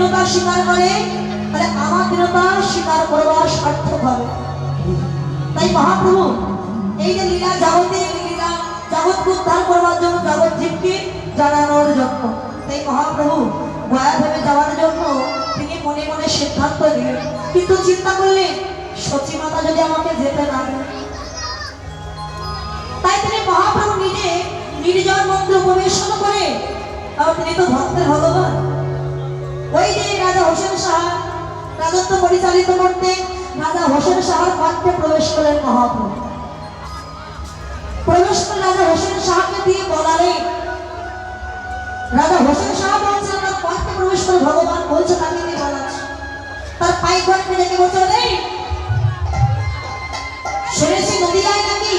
দীনতা স্বীকার করে, তাহলে আমার দীনতা স্বীকার করবার সার্থক হবে। তাই মহাপ্রভু, এই যে লীলা জগতে লীলা জগৎকে উদ্ধার করবার জন্য জগৎ জীবকে জানানোর জন্য, তাই মহাপ্রভু গয়া ভেবে যাওয়ার জন্য তিনি মনে মনে সিদ্ধান্ত নিলেন। কিন্তু চিন্তা করলেন সচিমাতা যদি আমাকে যেতে না তাই তিনি মহাপ্রভু নিজে নির্জন মন্ত্র পরিবেশন করে, কারণ তিনি তো ভক্তের ভগবান। ওই যে রাজা হোসেন সাহা, রাজত্ব পরিচালিত করতে রাজা হোসেন সাহার কণ্ঠে প্রবেশ করলেন মহাপ্রভু। প্রবেশ করে রাজা হোসেন সাহাকে দিয়ে বলালে রাজা হোসেন সাহা বলছে, আমার কণ্ঠে প্রবেশ করে ভগবান বলছে তাকে দিয়ে বলাচ্ছে। তার পাই ঘরে ডেকে বলছে রে শুনেছি নদীয়ায় নাকি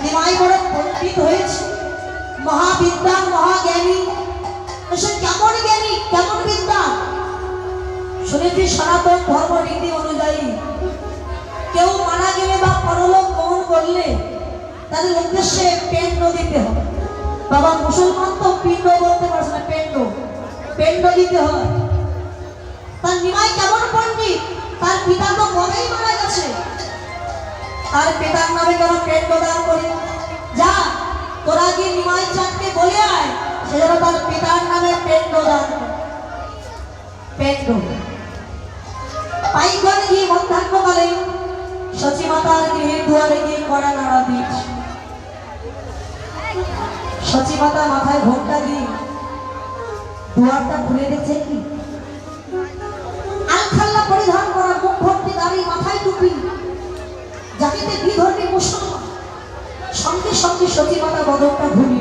নিমাই বড় পণ্ডিত হয়েছে। মহাবিদ্যান মহাজ্ঞানী সে কেমন জ্ঞানী, কেমন বিদ্যান শুনেছি সনাতন ধর্ম রীতি অনুযায়ী কেউ মারা গেলে বা পরলোক গ্রহণ করলে তাদের উদ্দেশ্যে পেন্ড দিতে হবে। বাবা মুসলমান তো পিণ্ড বলতে পারছে না পেন্ড পেন্ড দিতে হয়। তার নিমাই কেমন পণ্ডিত? তার পিতা তো কবেই মারা গেছে। তার পিতার নামে কেন পেন্ড দান করি? যা, তোরা গিয়ে নিমাই চাঁদকে বলে আয়। সে যেন তার পিতার নামে পেন্ড দান করে। পেন্ড পাইঘর গিয়ে মধ্যাহ্নকালে সচিমাতার গৃহের দুয়ারে গিয়ে কড়া নাড়া দিয়েছে। সচিমাতা মাথায় ঘোমটা দিয়ে দুয়ারটা খুলে দেখছে কি? আলখাল্লা পরিধান করা মুখ ভর্তি দাড়ি মাথায় টুপি, জাতিতে বিধর্মী মুসলমান। সঙ্গে সঙ্গে সচিমাতা বদলটা ঘুরি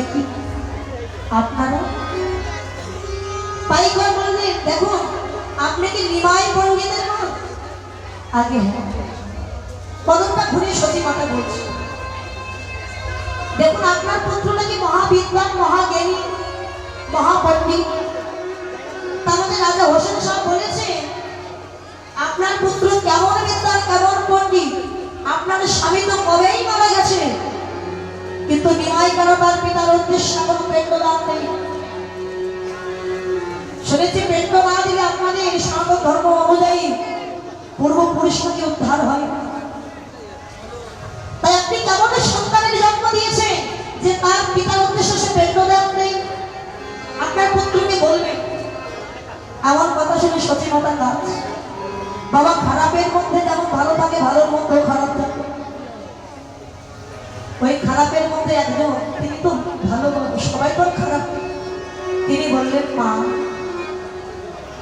একই আপনারা? পাইকর বললেন দেখুন আপনি কি নিমাই পণ্ডিতের মন আগে হ্যাঁ কদমটা ঘুরে সচিমাতা বলছে। দেখুন, আপনার পুত্র নাকি মহাবিদ্বান, মহাজ্ঞানী, মহাপণ্ডিত? মধ্যে রাজা হোসেন শাহ বলেছে, আপনার পুত্র কেমন বিদ্যান কেমন পণ্ডিত? আপনার স্বামী তো কবেই মারা গেছে? কিন্তু নিমাই কেন তার পিতার উদ্দেশ্যে কোনো পেন্ডদান নেই। শুনেছি পেন্ড না দিলে আপনাদের সনাতন ধর্ম অনুযায়ী পূর্বপুরুষ থেকে উদ্ধার হয়। তাই আপনি কেমন সন্তানের জন্ম দিয়েছেন যে তার পিতার উদ্দেশ্যে সে পেন্ড দেন নেই? আপনার পুত্রকে বলবেন এমন কথা শুনে সচেতনতা কাজ বাবা খারাপের মধ্যে যেমন ভালো থাকে, ভালোর মধ্যেও খারাপ থাকে। খারাপের মধ্যে একজন তিনি তো ভালো সবাই তো খারাপ। তিনি বললেন, মা,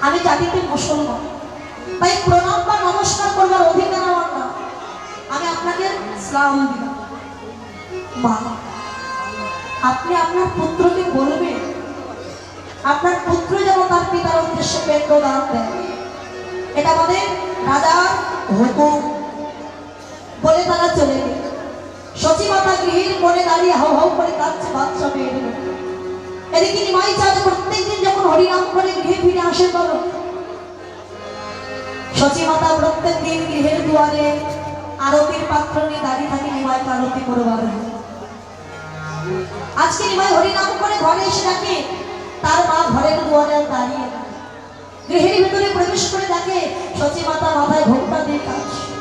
আমি জাতিতে মুসলমান। তাই প্রণাম বা নমস্কার করবার অধিকার আমার না। আমি আপনাকে সালাম দিলাম। মা, আপনি আপনার পুত্রকে বলবেন আপনার পুত্র যেন তার পিতার উদ্দেশ্যে পেন্ড দান দেয়। এটা আমাদের রাজার হুকুম। বলে তারা চলে গেল সচিবতা গৃহের কোণে দাঁড়িয়ে হাউ হাউ করে কাঁদছে বাচ্চা মেয়ের এদিকে নিমাই চাঁদ প্রত্যেকদিন যখন হরিনাম করে গৃহে ফিরে আসে, বলো, সচিমাতা প্রত্যেক দিন গৃহের দুয়ারে আরতির পাত্র নিয়ে দাঁড়িয়ে থাকে নিমাই আরতি করবার। আজকে নিমাই হরিনাম করে ঘরে এসে ডাকে, তার মা ঘরের দুয়ারে দাঁড়িয়ে। গৃহের ভিতরে প্রবেশ করে দেখে সচিমাতা মাথায় ঘোমটা দিয়ে কাঁদছে।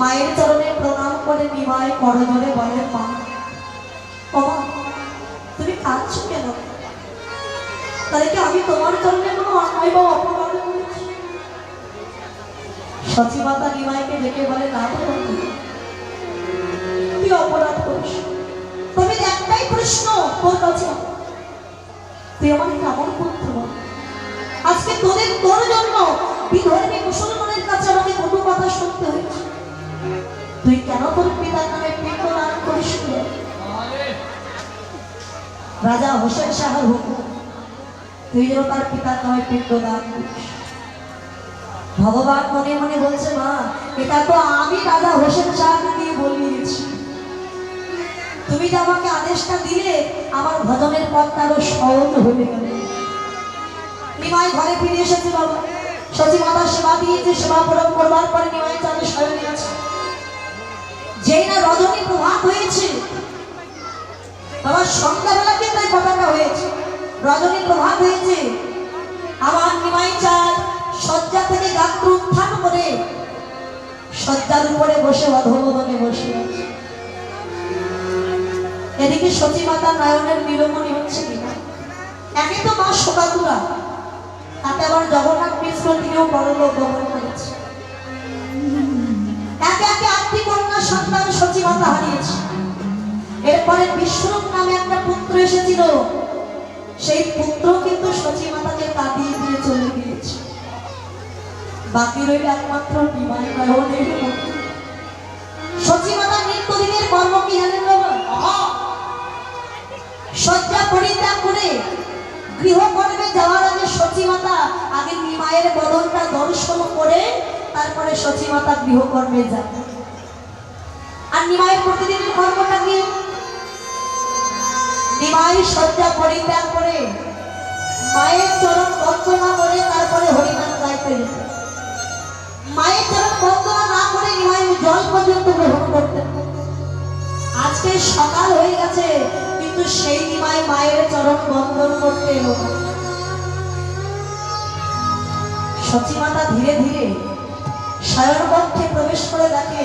মায়ের চরণে প্রণাম করে নিমাই করজোরে বলে, মা তুমি কাঁদছো কেন? তাহলে কি আমি তোমার চরণে কোনো অন্যায় বা অপরাধ করেছি? সচিমাতা নিমাইকে ডেকে বলে, না অপরাধ করিস। তবে একটাই প্রশ্ন তোর কাছে। তুই আমার কেমন পুত্র? আজকে তোদের তোর জন্য বিধর্মী মুসলমানের কাছে আমাকে কটু কথা শুনতে হয়েছে। তুই কেন তোর পিতার নামে পিণ্ড দান করিস রাজা হোসেন শাহর হুকুম, তুই যেন তার পিতার নামে পিণ্ড দান করিস। ভগবান মনে মনে বলছে, মা, এটা তো আমি রাজা হোসেন শাহকে দিয়ে বলিয়েছি। তুমি যে আমাকে আদেশটা দিলে, আমার ভজনের পথটা আরও সহজ হয়ে গেল। নিমাই ঘরে ফিরে এসেছে বাবা। সচিব মাতা সেবা দিয়েছে, সেবা পূরণ করবার পরে নিমাই চাঁদে আছে যেই না রজনী প্রভাত হয়েছে বাবা সন্ধ্যাবেলা কিন্তু এই কথাটা হয়েছে। রজনী প্রভাত হয়েছে। আমার নিমাই চাল শয্যা থেকে গাত্র উত্থান করে শয্যার উপরে বসে অধবদনে বসে আছে। এদিকে সতী মাতা নয়নের নিরমণি হচ্ছে কিনা একে তো মা শোকাতুরা। তাতে আবার জগন্নাথ মিশ্র তিনিও পরলোক গমন করেছে। একে একে সন্তান সতী মাতা হারিয়েছে। এরপরে বিশ্বরূপ নামে একটা পুত্র এসেছিল। সেই পুত্র কিন্তু সচী মাতাকে কাঁদিয়ে দিয়ে চলে গিয়েছে। বাকি রইল একমাত্র নয়নের নিত্যদিনের কর্ম কি জানেন বাবা? শয্যা পরিত্যাগ করে গৃহকর্মে যাওয়ার আগে সচী আগে নিমায়ের বদনটা দর্শন করে তারপরে সচী মাতা গৃহকর্মে যায় আর নিমায়ের প্রতিদিনের কর্মটা কি নিমাই শয্যা পরিত্যাগ করে মায়ের চরণ বন্দনা করে তারপরে হরিনাম গাইতে মায়ের চরণ বন্দনা না করে নিমাই জল পর্যন্ত গ্রহণ করতেন আজকে সকাল হয়ে গেছে, কিন্তু সেই নিমাই মায়ের চরণ বন্দন করতে এলো না। সচিমাতা ধীরে ধীরে শয়ন কক্ষে প্রবেশ করে দেখে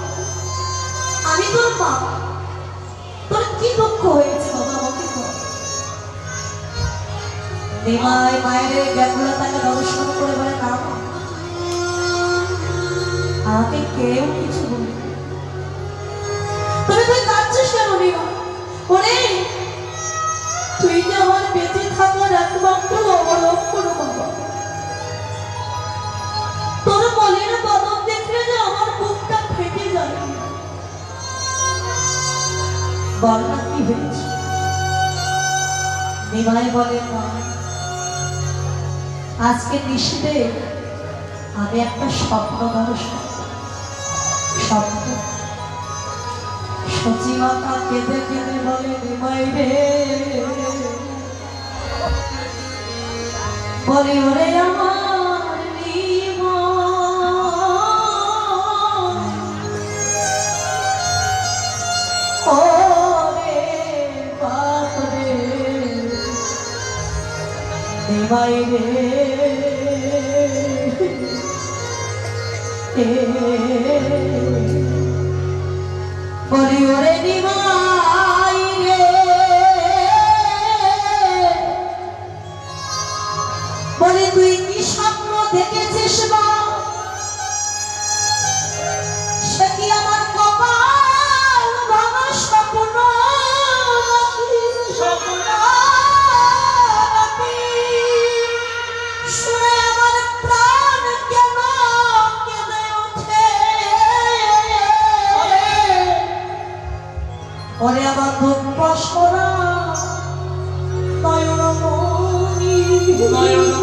আমি তোর মা তোর কি দুঃখ হয়েছে বাবা আমাকে মায়ের দর্শন করে বলে আমাকে কেউ কিছু তুমি তুই কাঁদছিস কেন নিমা? ওরে তুই যে আমার বেঁচে থাকার একমাত্র অবলম্বন বাবা। বল কি হয়েছে? নিমাই বলে আজকে নিশিতে আমি একটা স্বপ্ন দর্শন স্বপ্ন। সচিমাতা কেঁদে কেঁদে বলে, নিমাই রে। বলে, ওরে আমার নিমাই রে বলি, ওরে নিমাই রে, বলি, তুই কি স্বপ্ন দেখেছিস কি আমার কপাল ভাঙা স্বপ্ন নাকি? ওরে আবার দুঃখ করা। নয়নমণি ওরে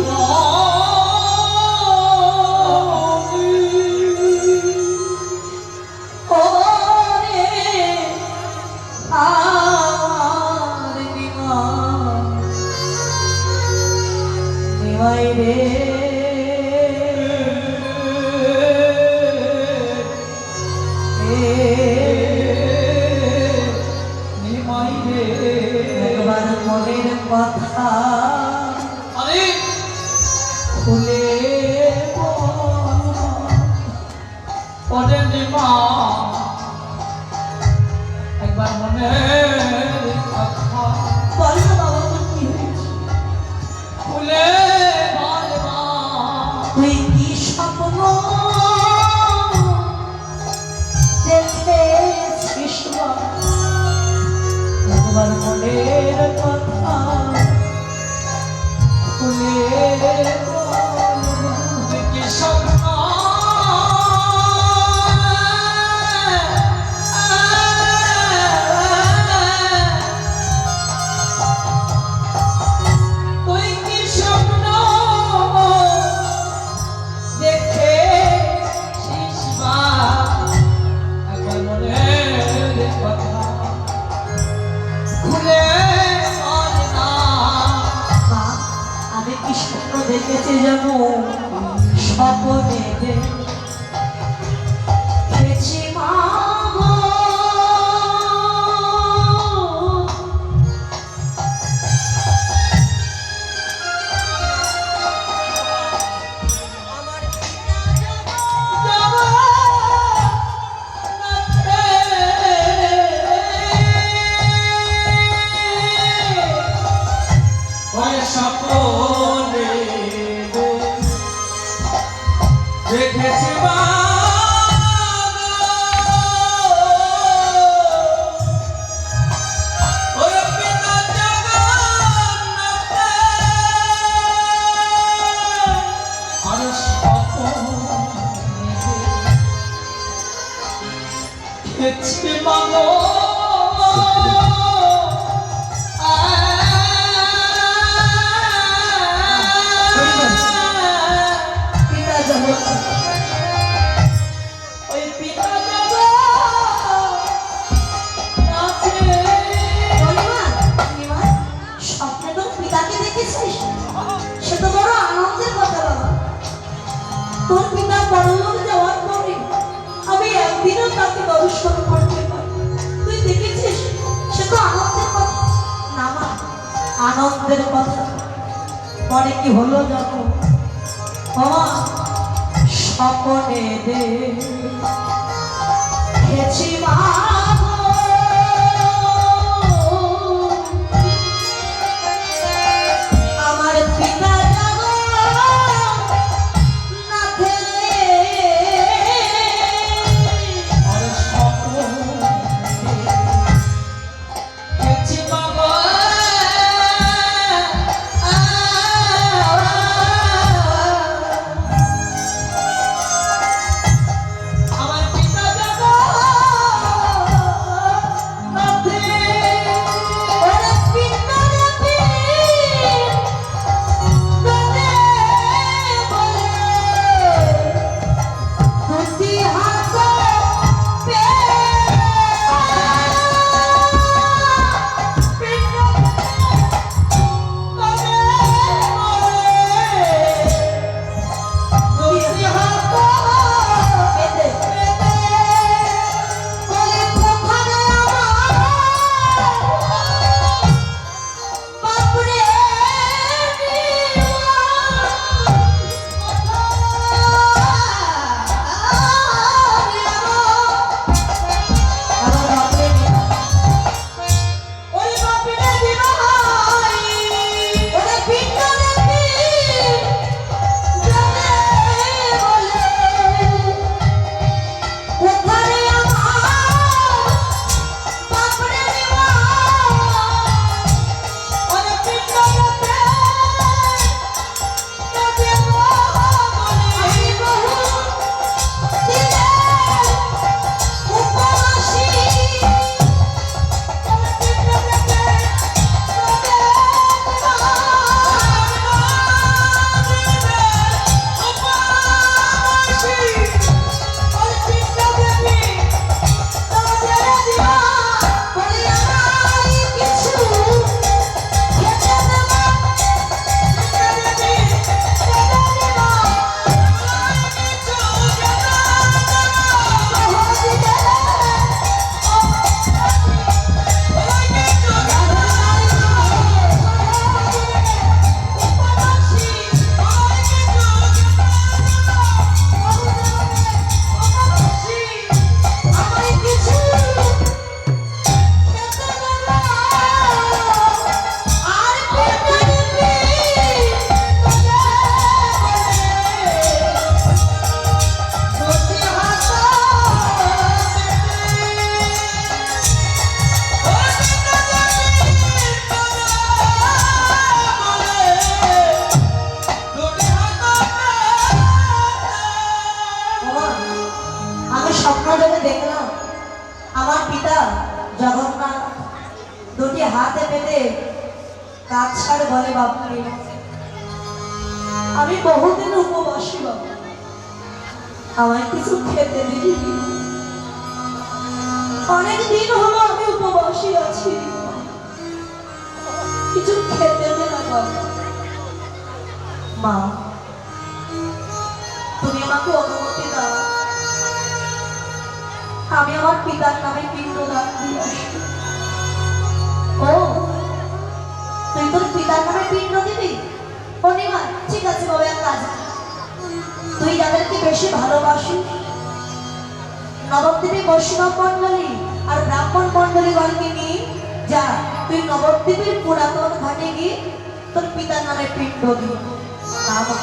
স্বপ্ন? দেখেছিস মা? একবার মনের কথা স্বপ্ন দেখেছে যেন স্বপ্ন দেখে স্বপ্নে দেখেছি মা গো পিতা আনন্দের কথা। পরে কি হলো যখন আমার স্বপনে দেখেছি মা আমি স্বপ্ন দেখে দেখলাম, আমার পিতা জগন্নাথ দুটি হাতে পেতে কাজ ছাড় বলে, বাপুরে। আমি বহুদিন উপবাসী বাবু আমায় কিছু খেতে দিবি? অনেক দিন হলো আমি উপবাসী আছি। কিছু খেতে দে না বাবা মা, তুমি আমাকে অনুমতি আমি আমার পিতার নামে পিণ্ড দান দিয়ে ও, তুই তোর পিতার নামে পিণ্ড দিবি? অনিমা, ঠিক আছে, বাবা, এক কাজ তুই যাদেরকে বেশি ভালোবাসিস নবদ্বীপে বৈষ্ণব মণ্ডলী আর ব্রাহ্মণ মণ্ডলী গণকে নিয়ে যা, তুই নবদ্বীপের পুরাতন ঘাটে গিয়ে তোর পিতার নামে পিণ্ড দিই আমার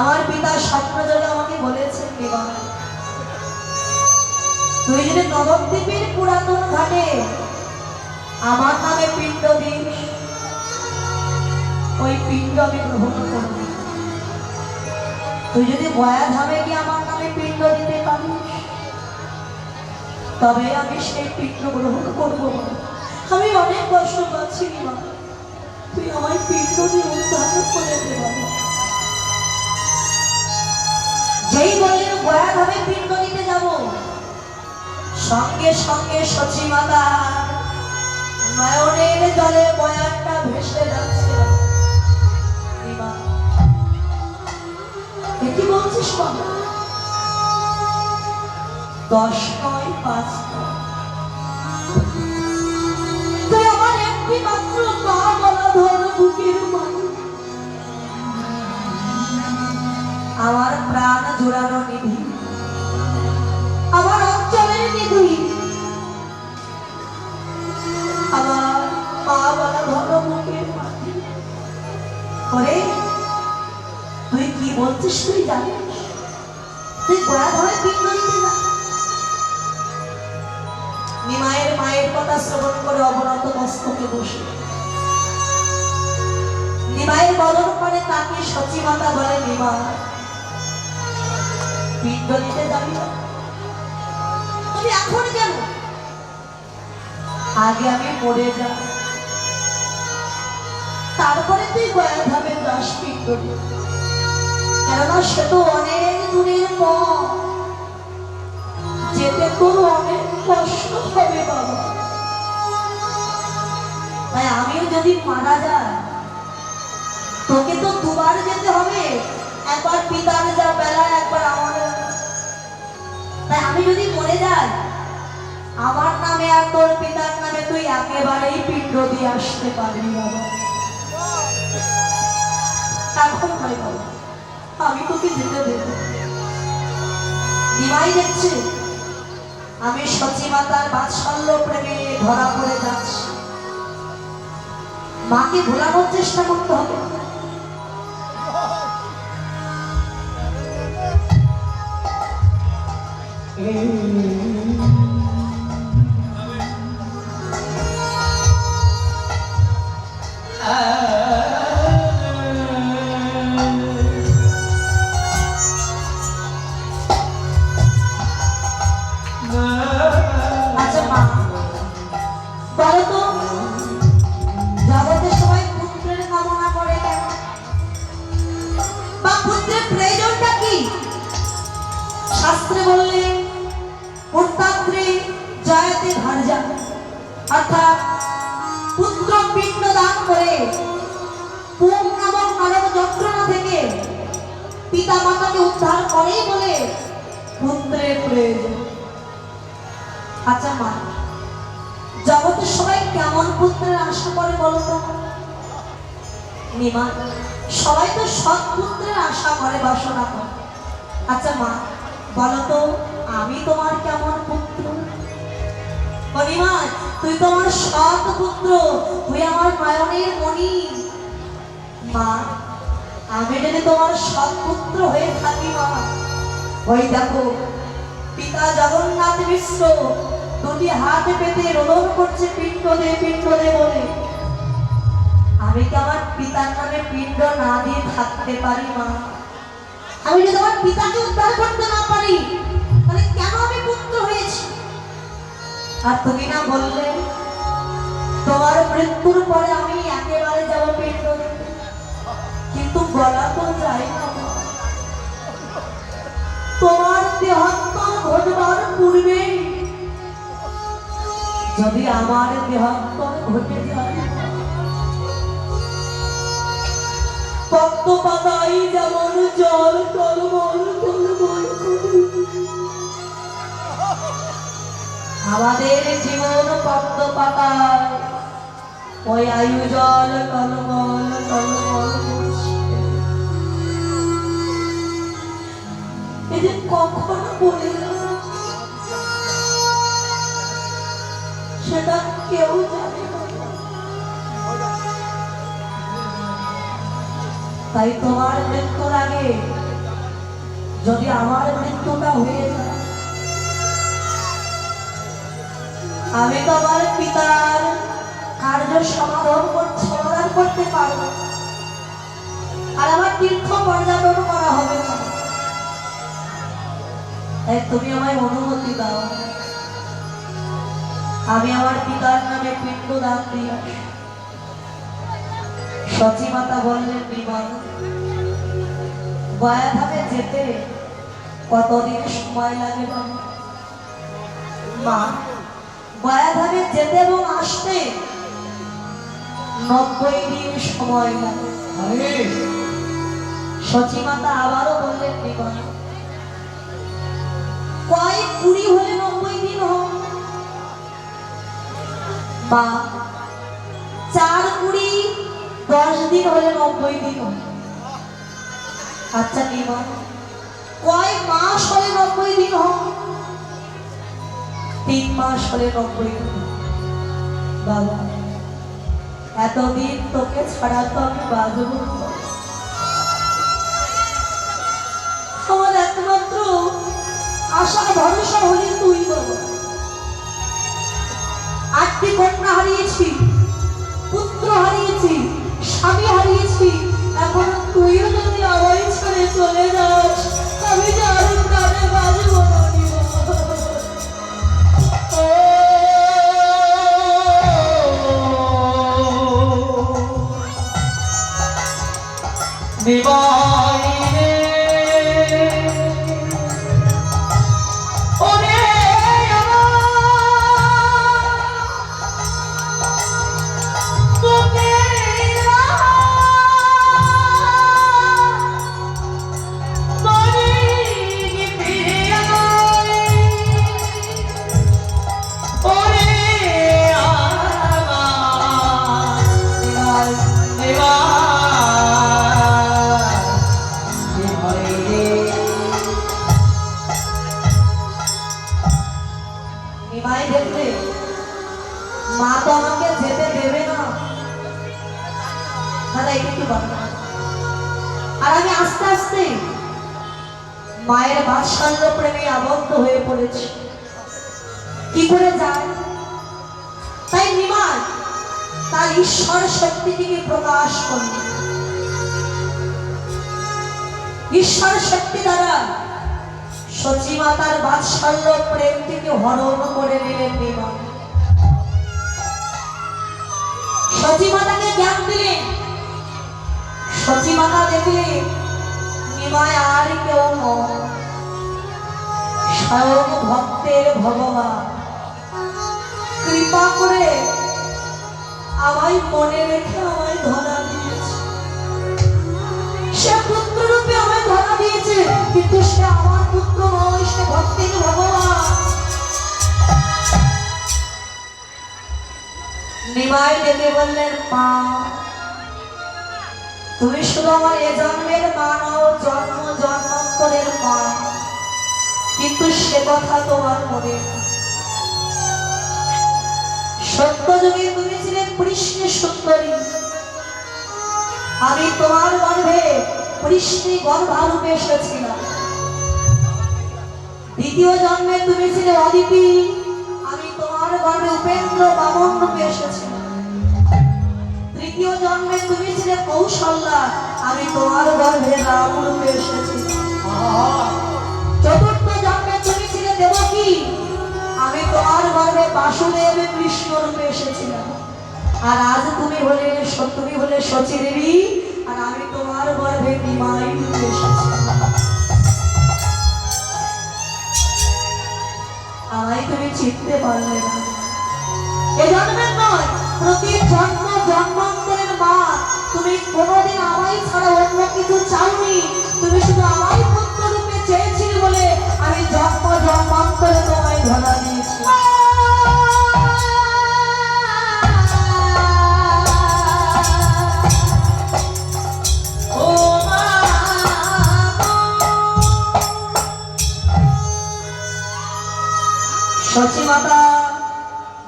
আমার পিতা স্বপ্ন যোগে আমাকে বলেছেন, বিবাহ। তুই যদি নবদ্বীপের পুরাতন ঘাটে আমার নামে পিণ্ড দিস, ওই পিণ্ড আমি গ্রহণ করব। তুই যদি বয়া ধামে গিয়ে আমার নামে পিণ্ড দিতে পারিস, তবে আমি সেই পিণ্ড গ্রহণ করব আমি অনেক কষ্ট পাচ্ছি তুই আমার পিণ্ড দিয়ে উদ্ধার করে দে যেই বললেন বয়া ভাবে পিণ্ড দিতে যাব? সঙ্গে সঙ্গে সচিমাতা নয়নের জলে বয়ানটা ভেসে যাচ্ছে। কি বলছিস দশ নয় পাঁচ জোড়ানো নিধি। আমার অঞ্চলের নিধি। আমার মা বলা বুকের মানুষ তুই কি বলছিস তুই জানিস? তুই গোড়া ধরে পিণ্ড নিমায়ের মায়ের কথা শ্রবণ করে অবনত মস্তকে বসে। নিমায়ের বদন করে তাকে সচিমাতা বলে নিমা। দিতে যাবি না? আগে আমি মরে যা তারপরে তুই গয়া ধামে দাস কেননা সে তো অনেক দূরের পথ। যেতে তোর অনেক কষ্ট হবে বাবা। তাই আমিও যদি মারা যায় তোকে তো দুবার যেতে হবে। একবার পিতার যা বেলা একবার আমার তাই আমি যদি মরে যাই, আমার নামে আর তোর পিতার নামে তুই একেবারেই পিণ্ড দিয়ে আসতে পারবি বাবা। এখন বাবা, আমি তোকে যেতে দেব। দেখছে, আমি সচিমাতার বাৎসল্য প্রেমে ধরা পড়ে যাচ্ছি। মাকে ভোলানোর চেষ্টা করতে হবে। আচ্ছা মণি মা, আমি যদি তোমার সৎ পুত্র হয়ে থাকি, মা, ওই দেখো, পিতা জগন্নাথ মিশ্র দুটি হাতে পেতে রোদন করছে পিণ্ড দে পিণ্ড দে বলে। আমি কি আমার পিতার নামে পিণ্ড না দিয়ে থাকতে পারি, মা? আমি যদি আমার পিতাকে উদ্ধার করতে না পারি, তাহলে কেন আমি পুত্র হয়েছি? আর তুমি না বললে তোমার মৃত্যুর পরে আমি একেবারে যাব দিতে কিন্তু বলা তো যায় না। তোমার দেহান্তর ঘটবার পূর্বে যদি আমার দেহান্তর ঘটে যায় পদ্ম পাতাই যেমন জল টলমল আমাদের জীবন পদ্ম পাতায় ওই আয়ু জল কখন বলে সেটা কেউ জানে তাই তোমার মৃত্যুর আগে যদি আমার মৃত্যুটা হয়ে যায় আমি তোমার পিতার কার্য সমাধান সমাধান করতে পারব। আর আমার তীর্থ পর্যটন করা হবে না। তুমি আমায় অনুমতি দাও। আমি আমার পিতার নামে পিণ্ড দান দিয়ে আসি। সচী মাতা বললেন, বিমান, গয়াধামে যেতে কতদিন সময় লাগে মা গয়াধামে যেতে এবং আসতে নব্বই দিন সময় লাগে। আরে। সচী আবারও বললেন বিমান কয় কুড়ি হলে নব্বই দিন হোক। বা চার কুড়ি দশ দিন হলে নব্বই দিন হোক। আচ্ছা বিমান কয় মাস হলে নব্বই দিন হোক। তিন মাস হলে নব্বই বাবা এতদিন তোকে ছাড়া তো আমি বাজবো না। আমার একমাত্র আশা ভরসা হলি তুই বাবা আটটি কন্যা হারিয়েছি, পুত্র হারিয়েছি, স্বামী হারিয়েছি, এখন দাদা এটা আর আমি আস্তে আস্তে মায়ের বাৎসল্য প্রেমে আবদ্ধ হয়ে পড়েছি। কি করে যায়? তাই নিমাই তার ঈশ্বর শক্তিটিকে প্রকাশ করল ঈশ্বর শক্তি দ্বারা সচী মাতার বাৎসল্য প্রেম থেকে হরণ করে নিলেন নিমাই সচী মাতাকে জ্ঞান দিলেন। সচী মাতা দেখলে নিমায় আর কেউ স্বয়ং ভক্তের ভগবান। কৃপা করে আমায় মনে রেখে আমায় ধরা দিয়েছে। সে পুত্র রূপে আমায় ধরা দিয়েছে, কিন্তু সে আমার পুত্র নয়, সে ভক্তের ভগবান। নিমাই ডেকে বললেন, মা তুমি শুধু আমার এ জন্মের মা নও জন্ম জন্মান্তরের মা কিন্তু সে কথা তোমার মনে সত্য যুগে তুমি ছিলে কৃষ্ণ সুন্দরী আমি তোমার গর্ভে কৃষ্ণী গর্ভারূপে এসেছিলাম দ্বিতীয় জন্মে তুমি ছিলে অদিতি, আমি তোমার গর্ভে উপেন্দ্র বামন রূপে এসেছিলাম। জন্মে তুমি ছিলে কৌশল্যা, আমি তোমার গর্ভে রাম রূপে এসেছিলাম চতুর্থ জন্মে তুমি ছিলে দেবকী, আমি তোমার গর্ভে বাসুদেব কৃষ্ণ রূপে এসেছিলাম। আর আজ তুমি হলে তুমি হলে শচী দেবী আর আমি তোমার গর্ভে নিমাই রূপে এসেছি। আমায় তুমি চিনতে পারলে না। এ জন্মের নয়, প্রতি জন্ম জন্মান্তরের মা তুমি কোনোদিন আমায় ছাড়া অন্য কিছু তুমি শুধু আমায় পুত্র রূপে চেয়েছিলে বলে আমি জন্ম জন্মান্তরে তোমায় ধরা দিয়েছি। সচিমাতা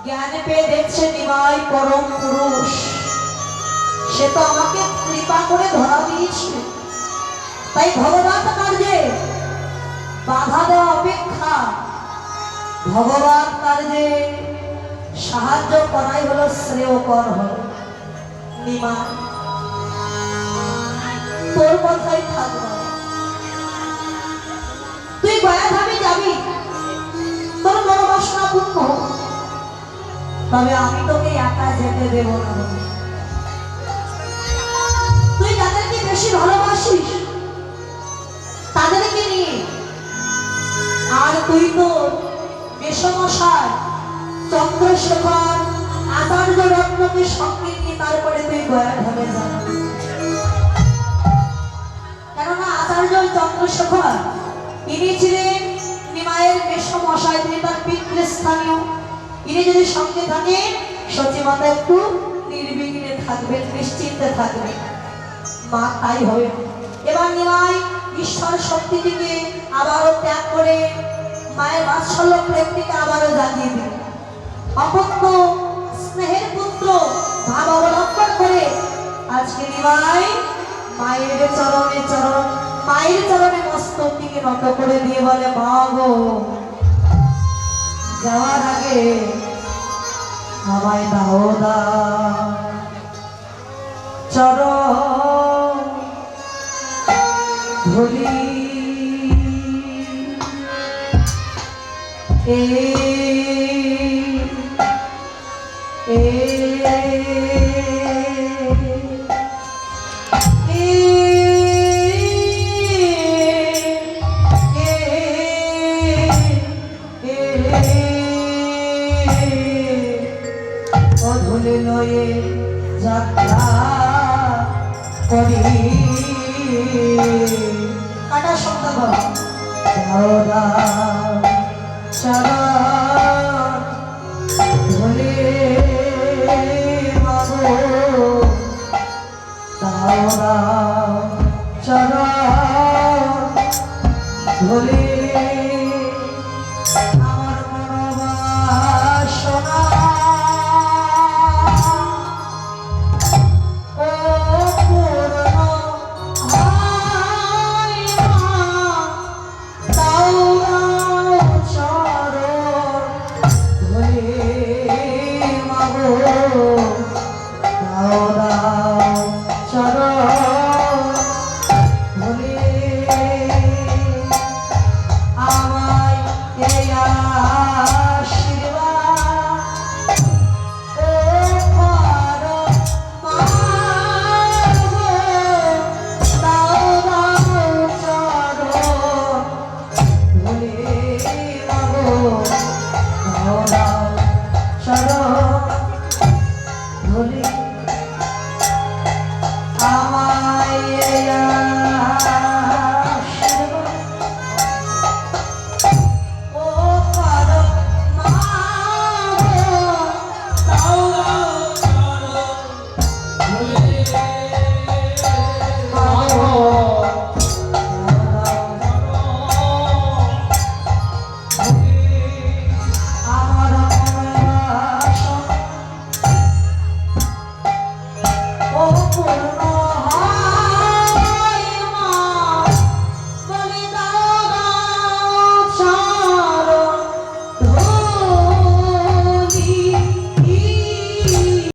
জ্ঞান পেয়ে দেখছে নিমাই পরম পুরুষ। সে তো আমাকে কৃপা করে ধরা দিয়েছে। তাই ভগবান কার্যে বাধা দেওয়া অপেক্ষা। ভগবান কার্যে সাহায্য করাই হলো শ্রেয়কর হল নিমা, তোর কথাই থাকবে। তুই গয়া ধামে যাবি। তোর মনোবাসনা পূর্ণ তবে আমি তোকে একা যেতে দেব না। বেশি ভালোবাসিস তাদেরকে নিয়ে। আর তুই তো চন্দ্রশেখর আচার্য রত্নকে সঙ্গে নিয়ে তারপরে তুই গয়া যাবি। কেননা আচার্য চন্দ্রশেখর, ইনি ছিলেন নিমায়ের তিনি তার ইনি যদি সঙ্গে থাকেন সচিমাতা একটু নির্বিঘ্নে থাকবেন, নিশ্চিন্তে থাকবেন। মা, তাই হবে। এবার নিমাই ঈশ্বর শক্তিটিকে আবারও ত্যাগ করে মায়ের বাৎসল্য প্রেমটিকে আবারও জাগিয়ে দিল। অপত্য স্নেহের পুত্র ভাব অবলম্বন করে আজকে নিমাই মায়ের চরণে চরণ, মায়ের চরণে মস্তকটিকে নত করে দিয়ে বলে, মা যাওয়ার আগে আমায় দাও দা চরণ ধুলি এ কাটা